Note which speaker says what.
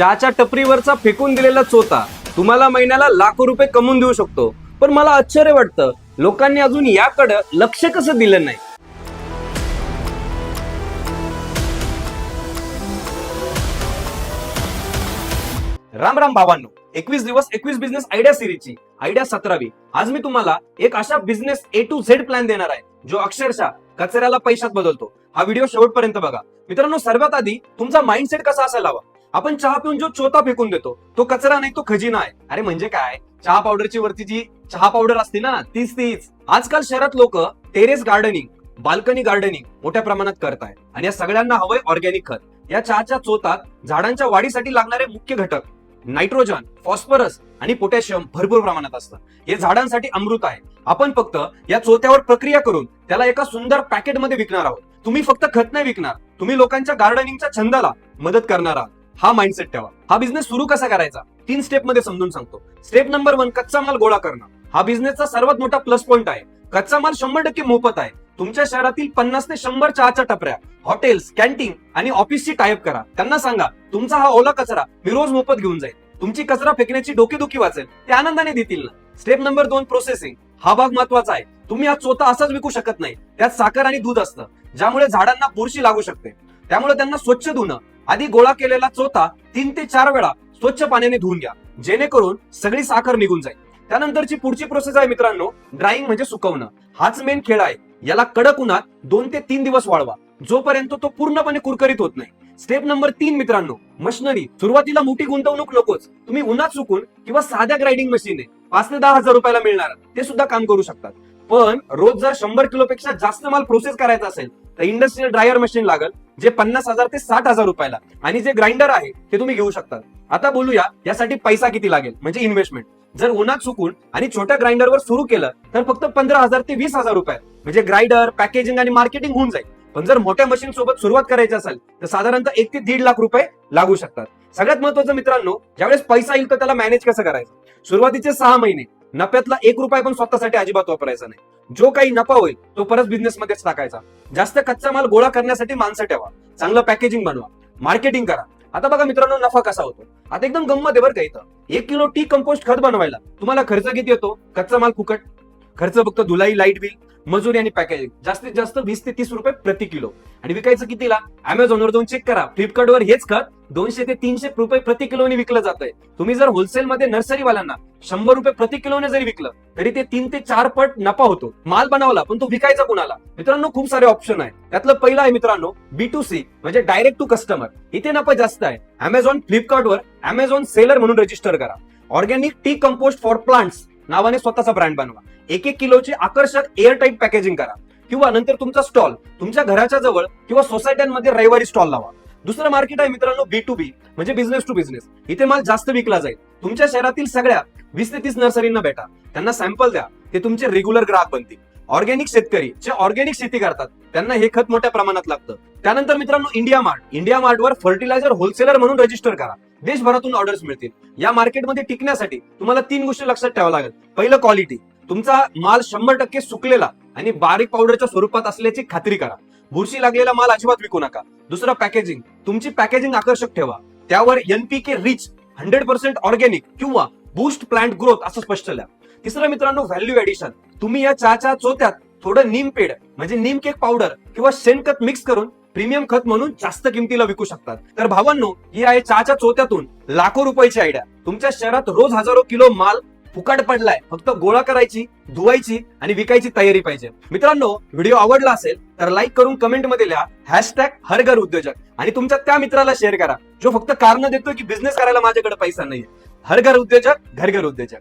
Speaker 1: चहाच्या टपरीवरचा फेकून दिलेला चोता तुम्हाला महिन्याला लाखो रुपये कमवून देऊ शकतो. पण मला आश्चर्य वाटतं लोकांनी अजून याकडे लक्ष कसं दिलं नाही? राम राम भावांनो एकवीस दिवस एकवीस बिझनेस आयडिया सिरीजची आयडिया सतरावी. आज मी तुम्हाला एक अशा business A to Z plan देणार आहे जो अक्षरशः कचऱ्याला पैशात बदलतो. हा व्हिडिओ शेवटपर्यंत बघा. मित्रांनो सर्वात आधी तुमचा माइंडसेट कसा असायला हवा? आपण चहा पिऊन जो चोथा फेकून देतो तो कचरा नाही तो खजिना आहे. अरे म्हणजे काय? चहा पावडरची वरती जी चहा पावडर असते ना तीच तीच. आजकाल शहरात लोक टेरेस गार्डनिंग बाल्कनी गार्डनिंग मोठ्या प्रमाणात करताय आणि या सगळ्यांना हवंय ऑर्गॅनिक खत. या चहाच्या चोतात झाडांच्या वाढीसाठी लागणारे मुख्य घटक नायट्रोजन फॉस्फरस आणि पोटॅशियम भरपूर प्रमाणात असतं हे झाडांसाठी अमृत आहे. आपण फक्त या चोथ्यावर प्रक्रिया करून त्याला एका सुंदर पॅकेटमध्ये विकणार आहोत. तुम्ही फक्त खत नाही विकणार तुम्ही लोकांच्या गार्डनिंगच्या छंदाला मदत करणार आहात. हा माइंडसेट ठेवा. हा बिझनेस सुरू कसा करायचा? तीन स्टेपमध्ये समजून सांगतो. स्टेप नंबर वन कच्चा माल गोळा करणं. हा बिझनेसचा सर्वात मोठा प्लस पॉईंट आहे. कच्चा माल शंभर टक्के मोफत आहे. तुमच्या शहरातील पन्नास ते शंभर चहाच्या टपऱ्या हॉटेल्स कॅन्टीन आणि ऑफिसची टाईप करा. त्यांना सांगा तुमचा हा ओला कचरा मी रोज मोफत घेऊन जाईल तुमची कचरा फेकण्याची डोकेदुखी वाचेल. ते आनंदाने देतील ना. स्टेप नंबर दोन प्रोसेसिंग हा भाग महत्त्वाचा आहे. तुम्ही हा चोथा असाच विकू शकत नाही. त्यात साखर आणि दूध असतं ज्यामुळे झाडांना बुरशी लागू शकते. त्यामुळे त्यांना स्वच्छ धुणं आधी गोळा केलेला चोथा तीन ते चार वेळा स्वच्छ पाण्याने धुवून घ्या. जेणेकरून सगळी साखर निघून जाईल. त्यानंतरची पुढची प्रोसेस आहे मित्रांनो ड्राईंग म्हणजे सुकवणं. हाच मेन खेळ आहे. याला कडक उन्हात दोन ते तीन दिवस वाळवा. जोपर्यंत तो पूर्णपणे कुरकरीत होत नाही. स्टेप नंबर तीन मित्रांनो मशिनरी. सुरुवातीला मोठी गुंतवणूक नकोच. तुम्ही उन्हात सुकून किंवा साध्या ग्राइंडिंग मशीन पाच ते दहा हजार रुपयाला मिळणार. ते सुद्धा काम करू शकतात. पण रोज जर शंभर किलो पेक्षा जास्त माल प्रोसेस करायचा असेल तर इंडस्ट्रियल ड्रायर मशीन लागल जे पन्नास हजार ते साठ हजार रुपयाला. आणि जे ग्राइंडर आहे ते तुम्ही घेऊ शकता आता बोलूया यासाठी पैसा किती लागेल? म्हणजे इन्व्हेस्टमेंट जर उन्हात चुकून आणि छोट्या ग्राइंडरवर सुरू केलं तर फक्त पंधरा हजार ते वीस हजार रुपये. म्हणजे ग्राइंडर पॅकेजिंग आणि मार्केटिंग होऊन जाईल. पण जर मोठ्या मशीन सोबत सुरुवात करायची असेल तर साधारणतः एक ते दीड लाख रुपये लागू शकतात. सगळ्यात महत्वाचं मित्रांनो ज्यावेळेस पैसा येईल तर त्याला मॅनेज कसं करायचं? सुरुवातीचे सहा महिने. नफ्यातला एक रुपया पण स्वतःसाठी अजिबात वापरायचा नाही. जो काही नफा होईल तो परत बिझनेसमध्येच टाकायचा. जास्त कच्चा माल गोळा करण्यासाठी माणसं ठेवा. चांगलं पॅकेजिंग बनवा. मार्केटिंग करा. आता बघा मित्रांनो नफा कसा होतो? आता एकदम गंमत आहे बरं का इथं. एक किलो टी कंपोस्ट खत बनवायला. तुम्हाला खर्च किती येतो? कच्चा माल फुकट. खर्च फक्त धुलाई लाइट बिल मजुरी आणि पॅकेजिंग जास्तीत जास्त वीस ते तीस रुपये प्रति किलो. आणि विकायचं कितीला? अमेझॉनवर जाऊन चेक करा. फ्लिपकार्टवर हेच खत दोनशे ते तीनशे रुपये प्रति किलोने विकलं जात आहे तुम्ही जर होलसेलमध्ये नर्सरीवाल्यांना शंभर रुपये प्रति किलोने जरी विकलं तरी ते तीन ते चार पट नफा होतो. माल बनवला पण तो विकायचा कुणाला? मित्रांनो खूप सारे ऑप्शन आहे. त्यातलं पहिलं आहे मित्रांनो बी टू सी म्हणजे डायरेक्ट टू कस्टमर इथे नफा जास्त आहे. अमेझॉन फ्लिपकार्टवर अमेझॉन सेलर म्हणून रजिस्टर करा. Organic tea compost for plants नावाने स्वतःचा ब्रँड बनवा. एक एक किलोची आकर्षक एअर टाईप पॅकेजिंग करा. किंवा नंतर तुमचा स्टॉल तुमच्या घराच्या जवळ किंवा सोसायट्यांमध्ये रविवारी स्टॉल लावा. दुसरं मार्केट आहे मित्रांनो बी टू बी म्हणजे बिझनेस टू बिझनेस इथे माल जास्त विकला जाईल. तुमच्या शहरातील सगळ्या वीस ते तीस नर्सरींना भेटा. त्यांना सॅम्पल द्या. ते तुमचे रेग्युलर ग्राहक बनतील. ऑर्गॅनिक शेतकरी जे ऑर्गॅनिक शेती करतात त्यांना हे खत मोठ्या प्रमाणात लागतं. त्यानंतर मित्रांनो इंडिया मार्ट इंडिया मार्टवर फर्टिलायझर होलसेलर म्हणून रजिस्टर करा. देशभरातून ऑर्डर्स मिळतील. या मार्केटमध्ये टिकण्यासाठी तुम्हाला तीन गोष्टी लक्षात ठेवावं लागेल. पहिलं क्वालिटी तुमचा माल शंभर टक्के सुकलेला आणि बारीक पावडरच्या स्वरूपात असल्याची खात्री करा. बुरशी लागलेला माल अजिबात विकू नका. दुसरं पॅकेजिंग तुमची पॅकेजिंग आकर्षक ठेवा. त्यावर NPK rich hundred percent organic किंवा बूस्ट प्लांट ग्रोथ असं स्पष्ट लिहा. तिसरं मित्रांनो व्हॅल्यू एडिशन तुम्ही या चहाच्या चोत्यात थोडं नीम पेड म्हणजे नीम केक पावडर किंवा शेणखत मिक्स करून प्रीमियम खत म्हणून जास्त किमतीला विकू शकतात. तर भावांनो ही आहे चहाच्या चोत्यातून लाखो रुपयाची आयडिया तुमच्या शहरात रोज हजारो किलो माल फुकट पडलाय. फक्त गोळा करायची धुवायची आणि विकायची तयारी पाहिजे. मित्रांनो व्हिडिओ आवडला असेल तर लाईक करून कमेंटमध्ये लिहा. हॅशटॅग हरघर उद्योजक. आणि तुमच्या त्या मित्राला शेअर करा. जो फक्त कारण देतोय की बिझनेस करायला माझ्याकडे पैसा नाहीये. हरघर उद्योजक घरघर उद्योजक.